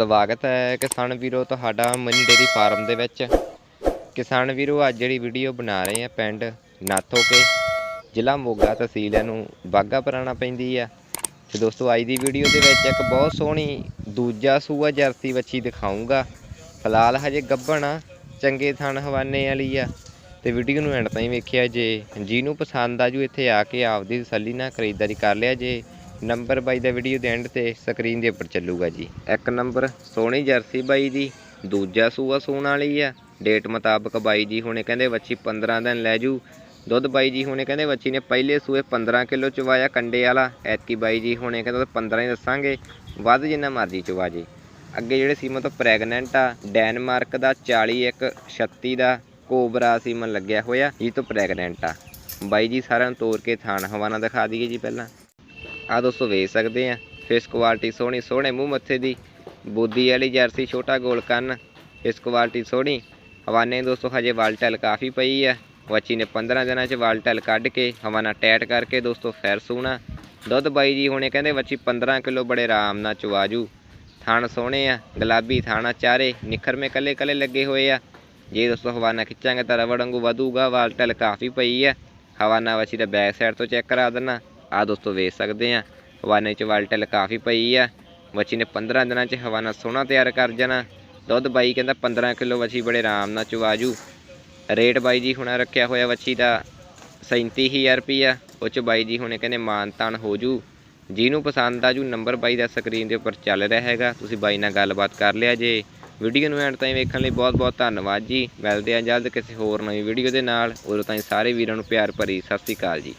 ਸਵਾਗਤ ਹੈ ਕਿਸਾਨ ਵੀਰੋ, ਤੁਹਾਡਾ ਮਨੀ ਡੇਰੀ ਫਾਰਮ ਦੇ ਵਿੱਚ। ਕਿਸਾਨ ਵੀਰੋ, ਅੱਜ ਜਿਹੜੀ ਵੀਡੀਓ ਬਣਾ ਰਹੇ ਆ ਪਿੰਡ ਨਾਥੋਕੇ, ਜ਼ਿਲ੍ਹਾ ਮੋਗਾ ਤਹਿਸੀਲ ਇਹਨੂੰ ਬਾਗਾ ਪੁਰਾਣਾ ਪੈਂਦੀ ਆ ਤੇ ਦੋਸਤੋ, ਅੱਜ ਦੀ ਵੀਡੀਓ ਦੇ ਵਿੱਚ ਇੱਕ ਬਹੁਤ ਸੋਹਣੀ ਦੂਜਾ ਸੂਆ ਜਰਸੀ ਵੱਛੀ ਦਿਖਾਉਂਗਾ ਫਿਲਹਾਲ ਹਜੇ ਗੱਭਣ ਆ, ਚੰਗੇ ਥਣ ਹਵਾਨੇ ਵਾਲੀ ਆ। ਤੇ ਵੀਡੀਓ ਨੂੰ ਐਂਡ ਤਾਈਂ ਵੇਖਿਆ ਜੇ, ਜਿਹਨੂੰ ਪਸੰਦ ਆ ਜੂ, ਇੱਥੇ ਆ ਕੇ ਆਪਦੀ ਤਸੱਲੀ ਨਾਲ ਖਰੀਦਦਾਰੀ ਕਰ ਲਿਆ ਜੇ। ਨੰਬਰ ਬਾਈ ਦਾ ਵੀਡੀਓ ਦੇ ਐਂਡ ਤੇ ਸਕਰੀਨ ਦੇ ਉੱਪਰ ਚੱਲੂਗਾ ਜੀ। ਇੱਕ ਨੰਬਰ ਸੋਹਣੀ ਜਰਸੀ ਬਾਈ ਦੀ, ਦੂਜਾ ਸੂਆ ਸੂਣ ਵਾਲੀ ਆ। ਡੇਟ ਮੁਤਾਬਕ ਬਾਈ ਜੀ ਹੁਣੇ ਕਹਿੰਦੇ ਬੱਚੀ 15 ਦਿਨ ਲੈ ਜੂ। ਦੁੱਧ ਬਾਈ ਜੀ ਹੁਣੇ ਕਹਿੰਦੇ ਬੱਚੀ ਨੇ ਪਹਿਲੇ ਸੂਏ 15 ਕਿਲੋ ਚਵਾਇਆ ਕੰਡੇ ਵਾਲਾ। ਐਤਕੀ ਬਾਈ ਜੀ ਹੁਣੇ ਕਹਿੰਦੇ 15 ਹੀ ਦੱਸਾਂਗੇ। ਵੱਧ ਜਿੰਨਾ ਮਰਜ਼ੀ ਚਵਾ ਜੇ। ਅੱਗੇ ਜਿਹੜੇ ਸੀਮਾ ਤੋਂ ਪ੍ਰੈਗਨੈਂਟ ਆ ਡੈਨਮਾਰਕ ਦਾ 4136 ਦਾ ਕੋਬਰਾ ਸੀਮਨ ਲੱਗਿਆ ਹੋਇਆ, ਇਹ ਤੋਂ ਪ੍ਰੈਗਨੈਂਟ ਆ। ਬਾਈ ਜੀ ਸਾਰਿਆਂ ਨੂੰ ਤੋੜ ਕੇ ਥਾਣ ਹਵਾਨਾ ਦਿਖਾ ਦਈਏ ਜੀ ਪਹਿਲਾਂ। ਆ ਦੋਸਤੋ ਵੇਚ ਸਕਦੇ ਆ। ਫਿਸ ਕੁਆਲਿਟੀ ਸੋਹਣੀ, ਸੋਹਣੇ ਮੂੰਹ ਮੱਥੇ ਦੀ। ਬੋਦੀ ਵਾਲੀ ਜਰਸੀ, ਛੋਟਾ ਗੋਲ ਕੰਨ। ਫਿਸ ਕੁਆਲਿਟੀ ਸੋਹਣੀ। ਹਵਾਨੇ ਦੋਸਤੋ ਹਜੇ ਵਾਲਟਲ ਕਾਫੀ ਪਈ ਆ। ਬੱਚੀ ਨੇ 15 ਦਿਨਾਂ ਚ ਵਾਲਟਲ ਕੱਢ ਕੇ ਹਵਾਨਾ ਟੈਟ ਕਰਕੇ ਦੋਸਤੋ ਫੈਰ ਸੂਣਾ। ਦੁੱਧ ਬਾਈ ਜੀ ਹੁਣੇ ਕਹਿੰਦੇ ਬੱਚੀ 15 ਕਿਲੋ ਬੜੇ ਆਰਾਮ ਨਾਲ ਚਵਾਜੂ। ਥਣ ਸੋਹਣੇ ਆ, ਗੁਲਾਬੀ ਥਾਣਾ ਚਾਰੇ ਨਿਖਰਮੇ ਕੱਲੇ ਕੱਲੇ ਲੱਗੇ ਹੋਏ ਆ। ਜੇ ਦੋਸਤੋ ਹਵਾਨਾ ਖਿੱਚਾਂਗੇ ਤਾਂ ਰਵੜ ਵਾਂਗੂ ਵਧੂਗਾ ਵਾਲਟਲ ਕਾਫੀ ਪਈ ਆ। ਹਵਾਨਾ ਵੱਛੀ ਦਾ ਬੈਕ ਸਾਈਡ ਤੋਂ ਚੈੱਕ ਕਰਾ ਦੇਣਾ ਆ ਦੋਸਤੋ ਵੇਚ ਸਕਦੇ ਆ। ਹਵਾਨੇ ਚ ਵਾਲਟਲ ਕਾਫੀ ਪਈ ਆ। ਵੱਛੀ ਨੇ 15 ਦਿਨਾਂ ਚ ਹਵਾਨਾ ਸੋਹਣਾ ਤਿਆਰ ਕਰ ਜਾਣਾ। ਦੁੱਧ ਬਾਈ ਕਹਿੰਦਾ 15 ਕਿਲੋ ਵੱਛੀ ਬੜੇ ਆਰਾਮ ਨਾਲ ਚਵਾਜੂ ਰੇਟ ਬਾਈ ਜੀ ਹੁਣਾ ਰੱਖਿਆ ਹੋਇਆ ਵੱਛੀ ਦਾ 37000 ਰੁਪਈਆ। ਉਹ ਚ ਬਾਈ ਜੀ ਹੁਣੇ ਕਹਿੰਦੇ ਮਾਨ ਤਾਨ ਹੋ ਜੂ। ਜਿਹਨੂੰ ਪਸੰਦ ਆ ਜੂ, ਨੰਬਰ ਬਾਈ ਦਾ ਸਕਰੀਨ ਦੇ ਉੱਪਰ ਚੱਲ ਰਿਹਾ ਹੈਗਾ। ਤੁਸੀਂ ਬਾਈ ਨਾਲ ਗੱਲਬਾਤ ਕਰ ਲਿਆ ਜੇ। ਵੀਡੀਓ ਨੂੰ ਐਂਡ ਤਾਈਂ ਵੇਖਣ ਲਈ ਬਹੁਤ ਬਹੁਤ ਧੰਨਵਾਦ ਜੀ। ਮਿਲਦੇ ਆ ਜਲਦ ਕਿਸੇ ਹੋਰ ਨਵੀਂ ਵੀਡੀਓ ਦੇ ਨਾਲ। ਉਦੋਂ ਤਾਈਂ ਸਾਰੇ ਵੀਰਾਂ ਨੂੰ ਪਿਆਰ ਭਰੀ ਸਤਿ ਸ੍ਰੀ ਅਕਾਲ ਜੀ।